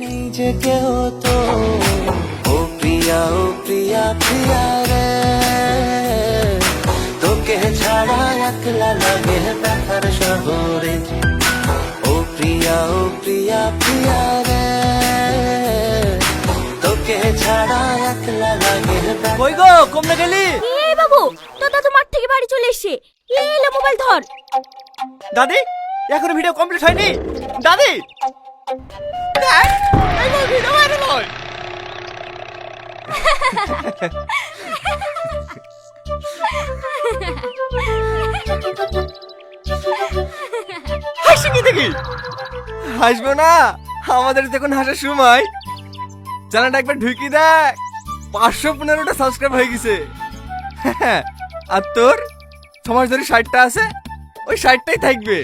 নেই যে কেউ তো। ও প্রিয়া ও প্রিয়া প্রিয়া রে। তোকে ছাড়া একলা লাগে ব্যথার শহরে। ও প্রিয়া ও প্রিয়া প্রিয়া রে। তোকে ছাড়া একলা লাগে কই গো কমনে গেলি? এই বাবু দাদু মাঠ থেকে বাড়ি চলে এসছে। এই মোবাইল ধর। দাদি এখনও ভিডিও কমপ্লিট হয়নি। দাদি! দেখ, এইবার ভিডিও ভাইরাল হয় হাসি কি দেখি হাসবো না আমাদের যখন হাসার সময়। চ্যানেলটা একবার ঢুকি দেখ পাঁচশো পনেরোটা সাবস্ক্রাইব হয়ে গেছে। আর তোর সমাজ ধরে ষাটটা আছে ওই ষাটটাই থাকবে।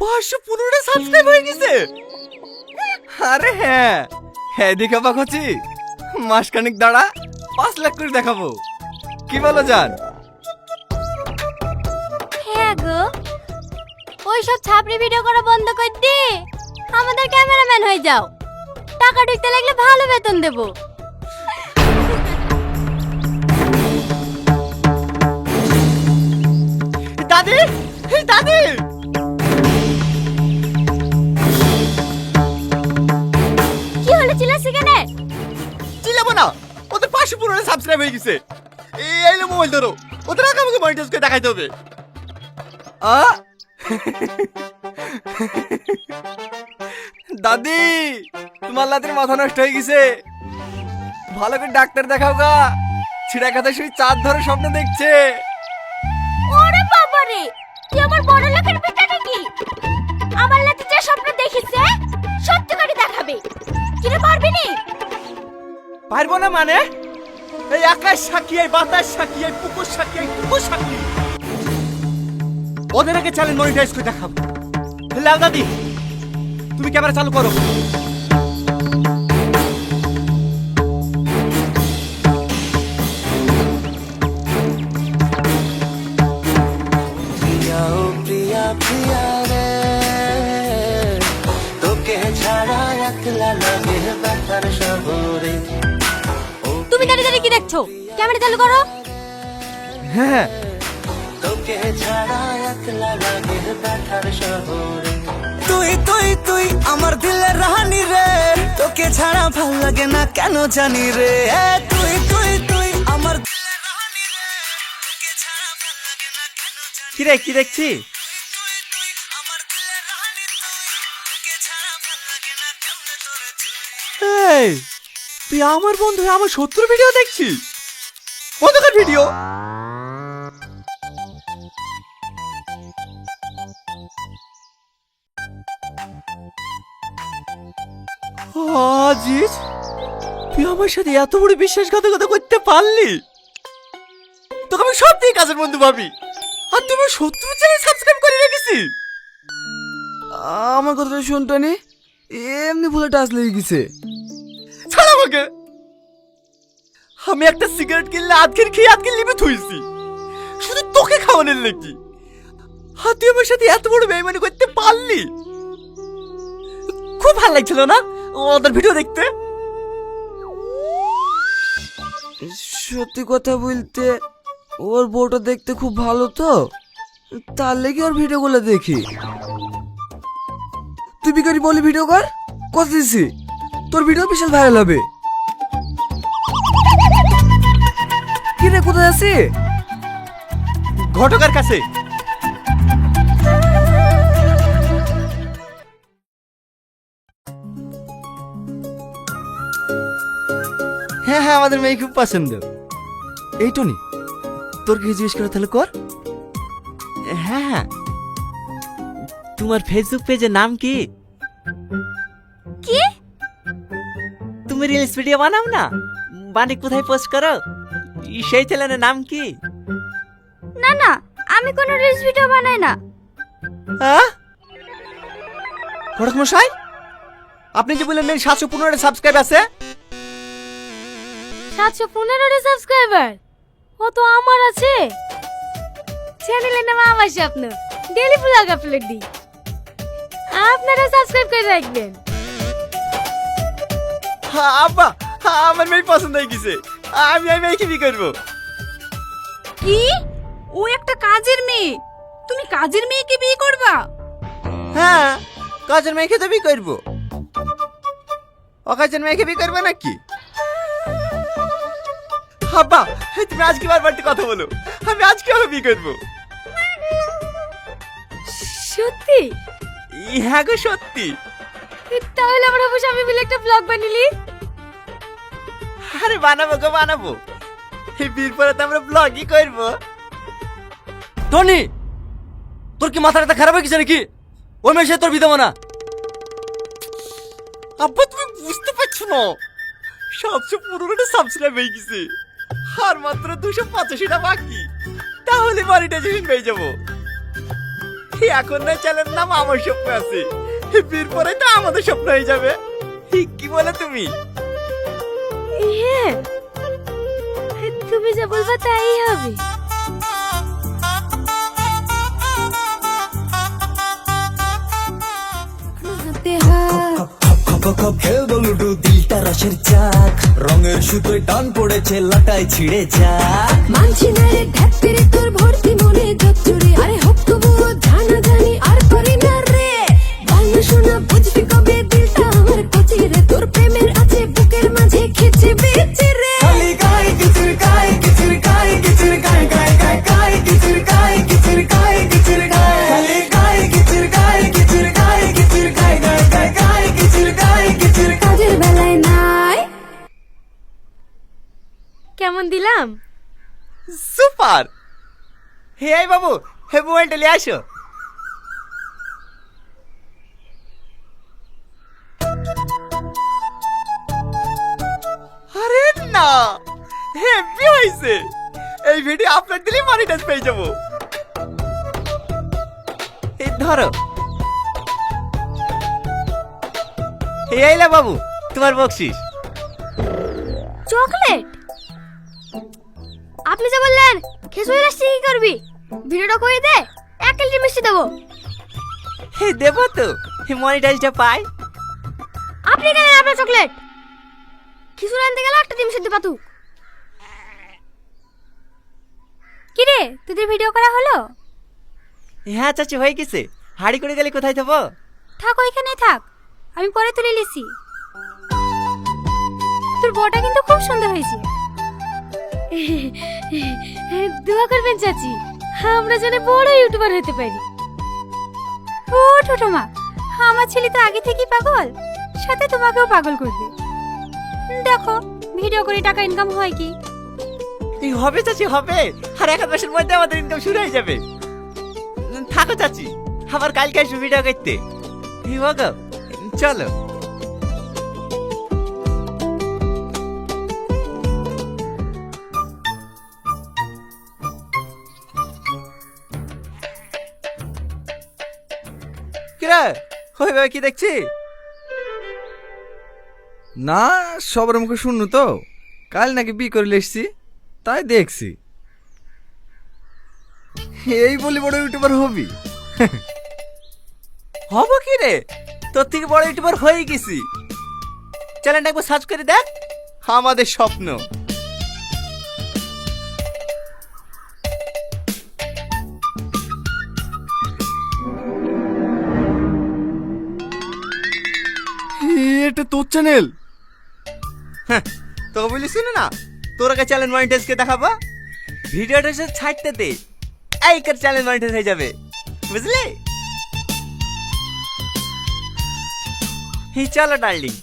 পাঁচশো পনেরোটা সাবস্ক্রাইব হয়ে গেছে? আরে হ্যাঁ। হ্যাঁ দেখা পাখছি মাসখানিক দাঁড়া পাঁচ লাখ করে দেখাবো। কি বলো জান? হ্যাঁ গো। ওই সব ছাপড়ি ভিডিও করা বন্ধ করে দে। আমাদের ক্যামেরাম্যান হয়ে যাও। টাকা ঢুকতে লাগলে ভালো বেতন দেবো। দাদি দাদি কি হলো চিল্লাছি কেনে? চিল্লাবো না ওদের পাঁচশো পনেরো সাবস্ক্রাইব হয়ে গেছে। এই এলো মোবাইল ধরো ওদের আগে আমাকে মনিটাইজ করে দেখাইতে হবে। আ? দাদি তোমার লাতের মাথা নষ্ট হয়ে গেছে। ভালো করে ডাক্তার দেখাও গা ছিড়া কাথা শুই চাঁদ ধরে স্বপ্ন দেখছে। ওরে বাবা রে তুই আমার বড় লোকের বেটা নাকি আমার লাতে যে স্বপ্ন দেখেছে, সত্যি দেখাবে। কিরে পারবি নি? পারব না মানে? এই আকাশ সাক্ষী, এই বাতাস সাক্ষী, এই পুকুর সাক্ষী, এই পুকুর সাক্ষী। ওদের আগে চ্যানেল মনিটাইজ করে দেখাবো। লাল দাদি তুমি ক্যামেরা চালু করো। হ্যাঁ তোকে ছাড়া একলা লাগে ব্যথার শহরে। তুই তুই তুই আমার দিলের রাহানি রে। তোকে ছাড়া ভালো লাগে না কেন জানি রে। এ, তুই তুই তুই আমার দিলের রাহানি রে। তোকে ছাড়া ভালো লাগে না কেন জানি কি রে কি দেখছি? তুই তুই আমার দিলের রাহানি তুই তোকে ছাড়া ভালো লাগে না কেমনে তোরে তুই। এই তুই আমার বন্ধু হয়ে আমার শত্রুর ভিডিও দেখছিস? কতকার ভিডিও? আজিজ, তুই আমার সাথে এত বড় বিশ্বাসঘাতকতা করতে পারলি? তোকে আমি সত্যি কাজের বন্ধু ভাবি। আর তুমি শত্রু চ্যানেল সাবস্ক্রাইব করে রেখেছি আমার কথাটা শুনতো নি এমনি ভুলে টাচ লেগে গেছে। ছাড় আমাকে। আমি একটা সিগারেট কিনলে আজকের খেয়ে আজকে লিমিট হয়েছি শুধু তোকে খাওয়ানোর নাকি। আর তুই আমার সাথে এত বড় বেইমানি করতে পারলি? খুব ভালো লাগছিল না? ওদের ভিডিও দেখতে? সত্যি কথা বলতে ওর বউটা দেখতে খুব ভালো তো। তার লেগে ওর ভিডিও ভিডিওগুলো দেখি। তুই বিকারি বলি ভিডিও কর? কত দিছি। তোর ভিডিও বিশাল ভাইরাল হবে। কি রে কোথায় আছি ঘটকের কাছে। হ্যাঁ আমাদের মেয়ে খুব পছন্দ এই টনি তোর কি জিজ্ঞেস করে তাহলে কর। হ্যাঁ হ্যাঁ। তোমার ফেসবুক পেজের নাম কি? কি? তুমি রিলস ভিডিও বানাও না? কোথায় পোস্ট করো? সেই চ্যানেলের নাম কি? না না আমি কোনো রিলস ভিডিও বানাই না। হ্যাঁ? মশাই আপনি যে বললেন সাতশো পনেরো সাবস্ক্রাইব আছে সাতশো পনেরো সাবস্ক্রাইবার ও তো আমার আছে। চ্যানেলের নাম আমার স্বপ্ন। ডেলি ব্লগ আপলোড দিই আপনারা সাবস্ক্রাইব করে রাখবেন। হ্যাঁ আব্বা হ্যাঁ, আমার মেয়ে পছন্দ হয়ে গেছে। আমি আমি মেয়েকে বিয়ে করব। কি? ও একটা কাজের মেয়ে। তুমি কাজের মেয়েকে বিয়ে করবা? হ্যাঁ কাজের মেয়েকে তো বিয়ে করব। অকাজের মেয়েকে বিয়ে করবে নাকি? আব্বা এই তুমি আজকে বারবার একটা কথা বলো। আমি আজকে ওকে বিয়ে করব সত্যি? হ্যাঁ গো সত্যি। তাহলে আমরা অবশ্যই আমি মিলে একটা ব্লগ বানিলি? আরে বানাবো গো বানাবো। এই বিয়ের পরে তো আমরা ব্লগই করব। টনি তোর কি মাথা মাথাটা খারাপ হয়ে গেছে নাকি? ওই মেয়ে সে তোর বিধবা না। আব্বা তুমি বুঝতে পারছ না। সাতশো পনেরোটা সাবস্ক্রাইব হয়ে গেছে। আর মাত্র দুশো পঁচাশিটা বাকি তাহলে মনিটাইজেশন পেয়ে যাব এখন না চ্যানেল নাম আমার স্বপ্ন আছে বিয়ের পরে তো আমাদের স্বপ্ন হয়ে যাবে কি বলে তুমি হ্যাঁ তুমি যা বলবা তাই হবে খেলব দিলটা রসের চাক। রঙের সুতোয় টান পড়েছে, লাটায় ছিঁড়ে যাক। মানছি না রে ঢাকতে তোর ভর্তি মনে জচ্চুরে আরে হোক দিলাম। সুপার। হে আই বাবু হে মোবাইলটা নিয়ে আসো। আরে না হেভি হয়েছে। এই ভিডিও আপলোড দিলে মনিটাইজ পেয়ে যাব। এই ধরো। এই আইলা বাবু তোমার বকশিস। চকলেট? আপনি যে বললেন খেসুরি রাশি কি করবি? ভিডিওটা করে দে? এক কেজি মিষ্টি দেবো। হে দেবো তো। মনিটাইজটা পাই। আপনি কেন আপনার চকলেট? খিচুড়ি আনতে গেলে একটা ডিম সেদ্ধ পাতু কিরে তোদের ভিডিও করা হলো? হ্যাঁ চাচি হয়ে গেছে। হাড়ি করে গেলে কোথায় যাব থাক ওইখানেই থাক। আমি পরে তুলে লিসি তোর বউটা কিন্তু খুব সুন্দর হয়েছে। দোয়া করবেন, চাচি। আমরা যেন বড় ইউটিউবার হতে পারি। ও ছোটো মা আমার ছেলে তো আগে থেকেই পাগল। সাথে তোমাকেও পাগল করবে। দেখো ভিডিও করে টাকা ইনকাম হয় কি? হবে চাচি, হবে। আর এক মাসের মধ্যে আমাদের ইনকাম শুরু হয়ে যাবে। থাকো চাচি, আবার কালকে আসব ভিডিও করতে। এই চলো। কিরা ওই ভাই, কি দেখছি? না, সবার মুখে শুনু তো। কাল নাকি বি করে এসছি, তাই দেখছি। এই বলি বড় ইউটিউবার হবি। হব কি রে? তোর থেকে বড় ইউটিউবার হয়ে গেছি। চ্যানেলটা একবার সার্চ করে দেখ। আমাদের স্বপ্ন। এটা তোর চ্যানেল হ্যাঁ, তো বলিস না তোর আগে চ্যানেল মনিটাইজকে দেখাবো। ভিডিওটা সে ছাড়তে দে এই কর চ্যানেল মনিটাইজ হয়ে যাবে বুঝলি? এই চলো ডার্লিং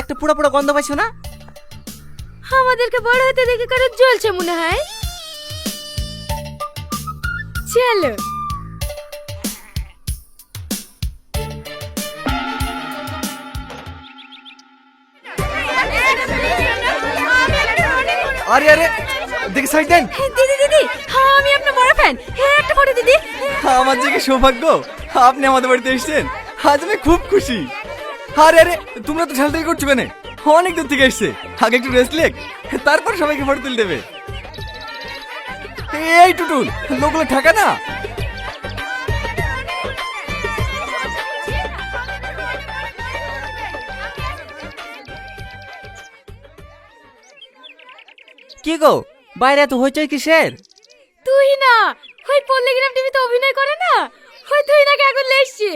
একটা পুরো পুরো গন্ধ পাইছো না? আমাদেরকে বড় হতে দেখে কারও জ্বলছে মনে হয়। চলো। আরে আরে দেখি সাইড দেন। দিদি দিদি হ্যাঁ আমি আপনার বড় ফ্যান হ্যাঁ একটা ফটো দিদি। আমার যে কি সৌভাগ্য আপনি আমাদের বাড়িতে এসেছেন। আজ আমি খুব খুশি। আরে আরে তোমরা তো ঝালটাই করছ কেন? অনেক দূর থেকে এসছে। আগে একটু রেস্ট লেক তারপর সবাইকে ফটো তুলে দেবে। এই টুটুল লোকগুলো ঠাকা না? কি গো? বাইরে এত হইচই কিসের? তুই না হই ওই পল্লীগ্রাম টিভিতে অভিনয় করে না? ওই তুই নাকি এখন লেসছে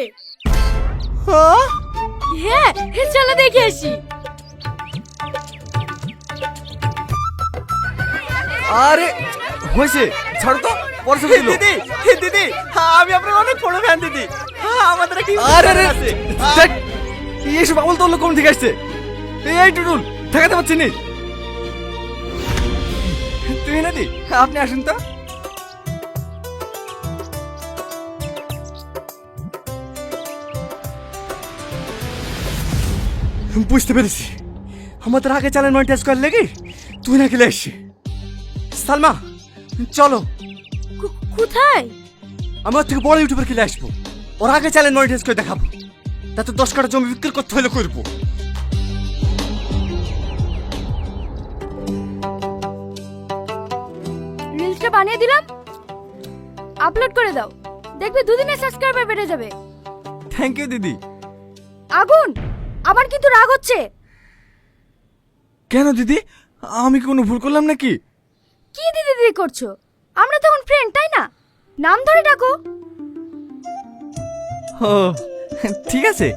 হ্যাঁ? চলো দেখে আসি। আরে হয়েছে ছাড়ো তো পরশু দিল দিদি দিদি আমি আপনার অনেক বড় ফ্যান দিদি। আমাদের একটা আরে আরে দেখ এসব আবল তো কোন থেকে আসছে? এই টুটুল ঠেকাতে পারছি নি। না আপনি আসুন তো। বুঝতে পেরেছি। আমাদের আগে চ্যানেল মনিটাইজ করার লেগে তুই না খেলে আসছি সালমা চলো। কোথায়? আমি ওর থেকে বড় ইউটিউবার খেলে আসব। ওর আগে চ্যানেল মনিটাইজ করে দেখাবো। তাতে দশ কাটা জমি বিক্রি করতে হলে করব। বানিয়ে দিলাম। আপলোড করে দাও। দেখবে দুদিনে সাবস্ক্রাইবার বেড়ে যাবে। থ্যাংক ইউ দিদি। আগুন! আমার কিন্তু রাগ হচ্ছে। কেন দিদি? আমি কি কোনো ভুল করলাম নাকি? কি দিদি দিদি করছ? আমরা তখন ফ্রেন্ড তাই না? নাম ধরে ডাকো। ও ঠিক আছে।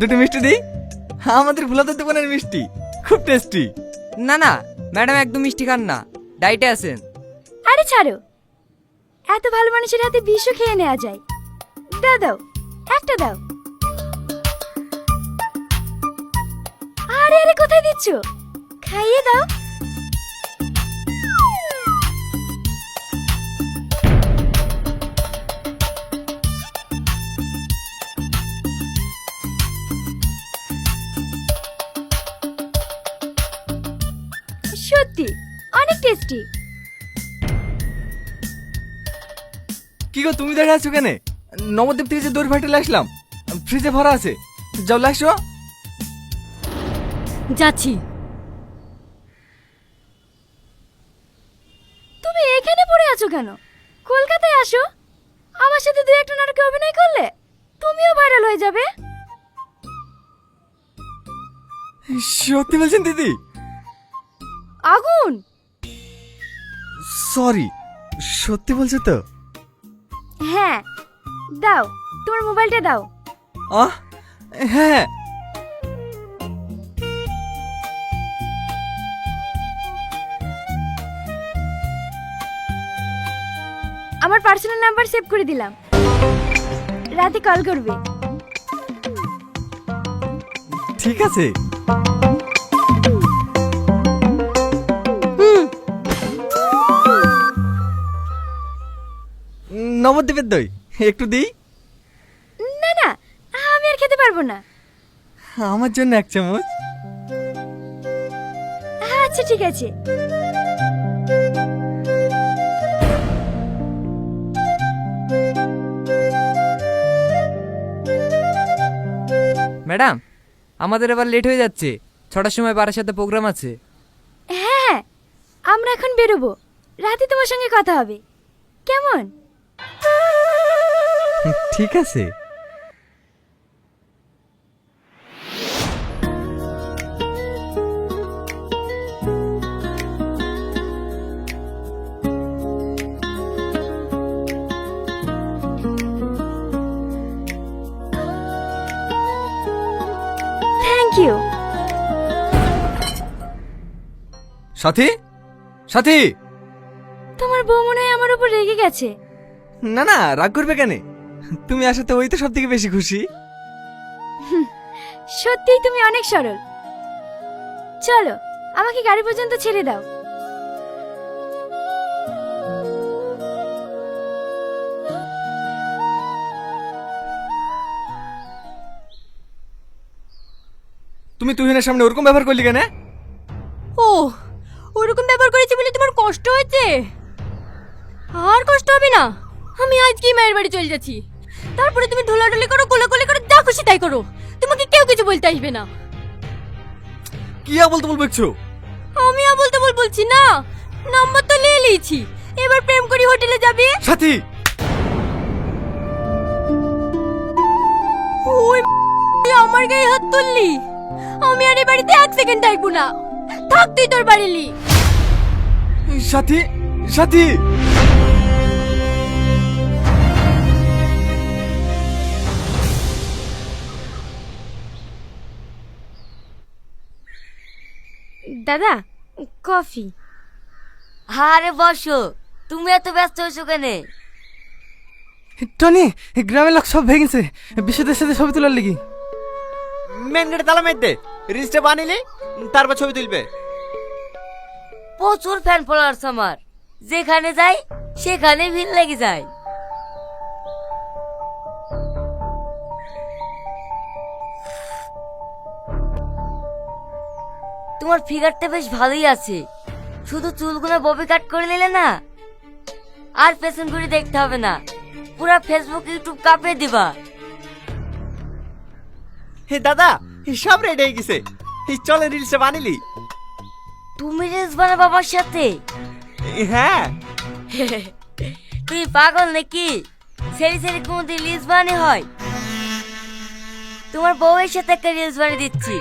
দুটো মিষ্টি দিই? আমাদের ভোলাদের দোকানের মিষ্টি। খুব টেস্টি না না ম্যাডাম, একদম মিষ্টি খান না। ডাইটে আছেন। আরে ছাড়ো। এত ভালো মানুষের হাতে বিষও খেয়ে নেওয়া যায়। দাও দাও, একটা দাও। আরে আরে, কোথায় দিচ্ছ? খাইয়ে দাও। টেস্টি কি গো তুমি দাঁড়িয়ে আছো কেন? নবদ্বীপ থেকে যে দড়ি ফাটিলে আসলাম ফ্রিজে ভরা আছে। যাও লাগছো যাচ্ছি। তুমি এখানে পড়ে আছো কেন? কলকাতায় আসো। আমার সাথে দুই একটা নাটকে অভিনয় করলে তুমিও ভাইরাল হয়ে যাবে। সত্যি বলছেন দিদি? আগুন! সরি সত্যি বলছো তো? হ্যাঁ দাও তোমার মোবাইলটা দাও। আহ হ্যাঁ। আমার পার্সোনাল নাম্বার সেভ করে দিলাম। রাতে কল করবে। ঠিক আছে। নবদ্বীপের দই। একটু দিই? না না আমি আর খেতে পারব না। আমার জন্য এক চামচ। আচ্ছা ঠিক আছে। ম্যাডাম আমাদের এবার লেট হয়ে যাচ্ছে। ছটার সময় বারার সাথে প্রোগ্রাম আছে। হ্যাঁ হ্যাঁ আমরা এখন বেরোবো। রাতে তোমার সঙ্গে কথা হবে। কেমন? ঠিক আছে। ইউ সাথী? সাথী? তোমার বউ মনে হয় আমার উপর রেগে গেছে। না না রাগ করবে কেন? তুমি আসাতে ওই তো সব থেকে বেশি খুশি। সত্যিই তুমি অনেক সরল। চলো আমাকে গাড়ি পর্যন্ত ছেড়ে দাও। তুমি তুহিনের সামনে ওরকম ব্যবহার করলি কেন? ও ওরকম ব্যবহার করেছি বলে তোমার কষ্ট হয়েছে? আর কষ্ট হবে না। আমি আজকেই মায়ের বাড়ি চলে যাচ্ছি। তারপরে তুমি ঢোলাঢুলি করো কোলাকুলি করো যা খুশি তাই করো। তোমাকে কেউ কিছু বলতে আসবে না। কি বলতে বলবে আমি আর বলতে পাগল বলছি না। নাম্বার তো নিয়ে নিয়েছি। এবার প্রেম করি হোটেলে যাবি? সাথী! ওই তুই আমার গায়ে হাত তুললি? আমি আর এ বাড়িতে এক সেকেন্ড থাকব না। থাক তুই তোর বাড়িলি সাথী! সাথী! দাদা? কফি। আরে বসো তুমি এত ব্যস্ত হয়েছো কেনে? টনি গ্রামের লোক সব ভেঙেছে বিশুদের সাথে ছবি তোলার লেগে। মেন গেটে তালা মেট দে রিলসটা বানিলে তারপর ছবি তুলবে। প্রচুর ফ্যান ফলোয়ার্স আমার। যেখানে যাই সেখানে ভিড় লেগে যায়। তোমার ফিগারটা বেশ ভালোই আছে। শুধু চুলগুলো ববি কাট করে নিলে না আর পেছন ঘুরে দেখতে হবে না। পুরা ফেসবুক ইউটিউব কাঁপিয়ে দিবা। হে দাদা সব রেডি হয়ে গেছে। এই চলে রিলসটা বানিলি। তুমি রিলস বানা বাবার সাথে? হ্যাঁ। তুই পাগল নাকি? সেরি সেরি কোনদিন রিলস বানানি হয়? তোমার বউয়ের সাথে একটা রিলস বানিয়ে দিচ্ছি।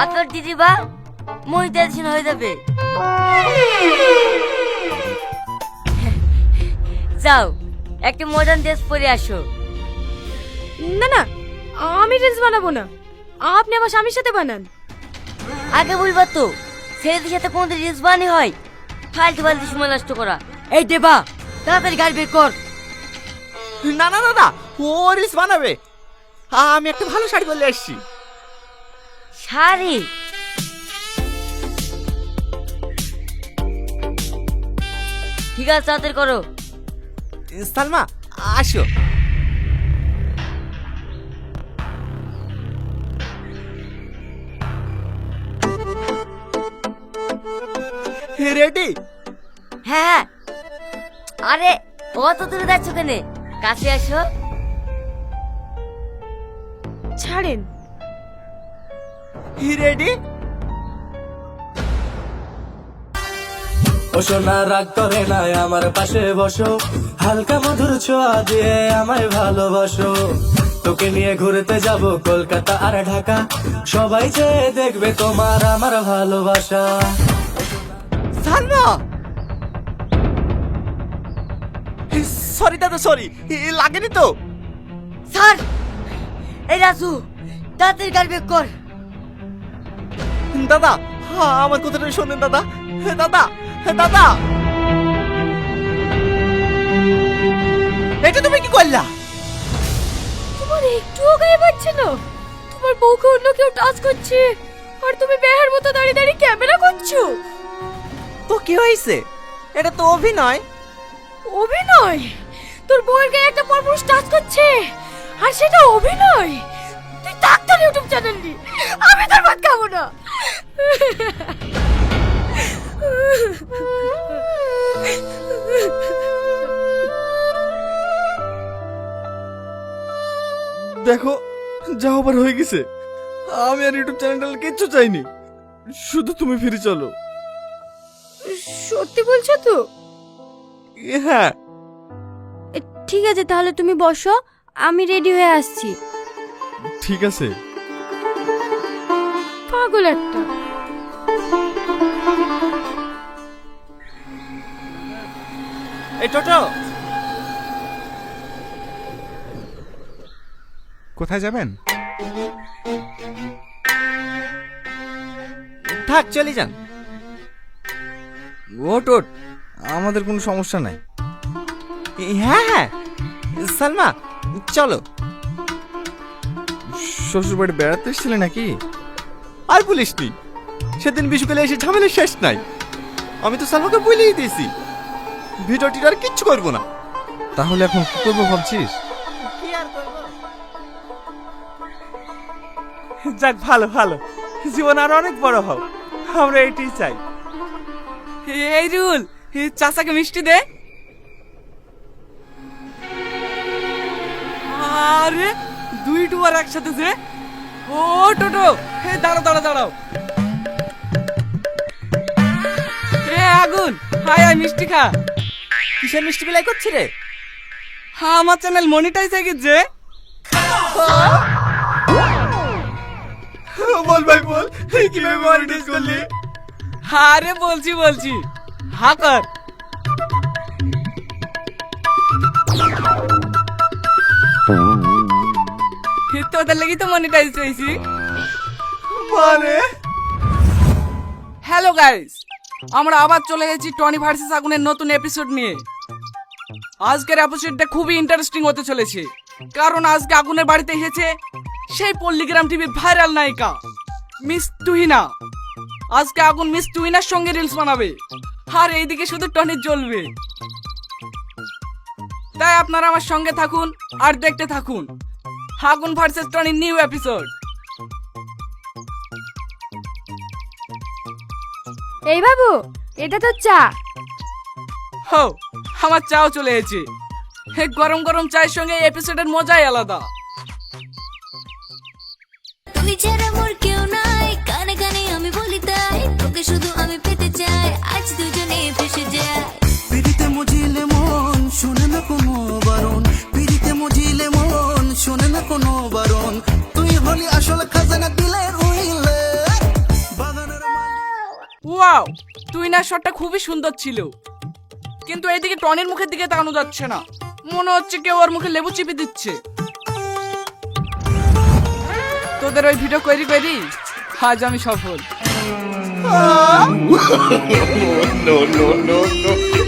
আর তোর দিদি বা মনিটাইজেশন হয়ে যাবে। যাও একটা মডার্ন ড্রেস পরে আসো। না না আমি রিলস বানাবো না। আপনি আমার স্বামীর সাথে বানান। আগে বলবা তো ছেলেদের সাথে কোনদিন রিলস বানানি হয়? ফালতু ফালতু সময় নষ্ট করা। এই দেবা তাড়াতাড়ি গাড়ি বের কর। না না দাদা ও রিলস বানাবে। আমি একটা ভালো শাড়ি পরে এসেছি শাড়ি। ঠিক আছে তাড়াতাড়ি করো। সালমা আসো। রেডি? হ্যাঁ হ্যাঁ। আরে অত দূরে যাচ্ছ কেনে? কাছে আসো। ছাড়েন। রেডি বসো না রাগ করে না আমার পাশে বসো। হালকা মধুর ছোঁয়া দিয়ে আমায় ভালোবাসো। তোকে নিয়ে ঘুরতে যাব কলকাতা আর ঢাকা। সবাই যে দেখবে তোমার আমার ভালোবাসা। সালমা সরি দাদা সরি লাগেনি তো? স্যার এই রাজু তাড়াতাড়ি গাড়ি বের কর। দাদা হ্যাঁ, আমার কথাটা শোনেন দাদা। দাদা দাদা। এটা তুমি কি করলা? তোমার একটুও গায়ে পাচ্ছে না। তোমার বউকে অন্য কেউ টাচ করছে। আর তুমি বেহার মতো দাঁড়িয়ে দাঁড়িয়ে ক্যামেরা করছ। তো কি হয়েছে? এটা তো অভিনয়। অভিনয়? তোর বউয়ের গায়ে একটা পরপুরুষ টাচ করছে। আর সেটা অভিনয়? তুই ডাক্তার ইউটিউব চ্যানেল নি আমি তোর ভাত খাব না। দেখো যা হবার হয়ে গেছে। আমি আর ইউটিউব চ্যানেল কিচ্ছু চাইনি। শুধু তুমি ফিরে চলো। সত্যি বলছো তো? হ্যাঁ। ঠিক আছে তাহলে তুমি বসো। আমি রেডি হয়ে আসছি। ঠিক আছে। পাগল একটা। এই টোটো। কোথায় যাবেন? থাক চলে যান। ওট ওট আমাদের কোনো সমস্যা নাই। হ্যাঁ হ্যাঁ সালমা চলো। শ্বশুর বাড়ি বেড়াতে এসেছিলে নাকি? আর বলিস নি, সেদিন বিশুকালে এসে ঝামেলা শেষ নাই। আমি তো সালমাকে বলেই দিয়েছি, ভিডিও টিডিও আর কিচ্ছু করব না। তাহলে এখন কি করব ভাবছিস? যাক, ভালো ভালো। জীবন আর অনেক বড় হোক, আমরা এটাই চাই। এই রুল চাচাকে মিষ্টি দে। আরে, দুই টুয়ার একসাথে যে ও টোটো। হে দাঁড়াও দাঁড়াও দাঁড়াও। আগুন। হাই হাই মিষ্টি খা। কিসের মিষ্টি বিলাই করছি রে? হ্যাঁ আমার চ্যানেল মনিটাইজ হয়ে গেছে। বল ভাই বল। কীভাবে মনিটাইজ করলি? আরে বলছি বলছি। হা কর। তোদের লাগি তো মনিটাইজ হয়েছি। মানে? হ্যালো গাইস আমরা আবার চলে গেছি টনি ভার্সেস আগুনের নতুন এপিসোড নিয়ে। আজকের এপিসোডটা খুবই ইন্টারেস্টিং হতে চলেছে। কারণ আজকে আগুনের বাড়িতে এসেছে সেই পল্লীগ্রাম টিভির ভাইরাল নায়িকা মিস তুহিনা আজকে আগুন মিস তুহিনার সঙ্গে রিলস বানাবে আর এইদিকে শুধু টনি জ্বলবে। তাই আপনারা আমার সঙ্গে থাকুন আর দেখতে থাকুন। আগুন ভার্সেস টনির নিউ এপিসোড এই বাবু এটা তো চা। হো আমার চাও চলে এসেছে। হে গরম গরম চায়ের সঙ্গে এপিসোডের মজাই আলাদা। তুই ছাড়া মোর কেউ নাই কানে কানে আমি বলি তাই তোকে শুধু শটটা খুবই সুন্দর ছিল। কিন্তু এইদিকে টনির মুখের দিকে তাকানো যাচ্ছে না। মনে হচ্ছে কেউ ওর মুখে লেবু চিপে দিচ্ছে। তোদের ওই ভিডিও করি করি আজ আমি সফল। No, no, no, no.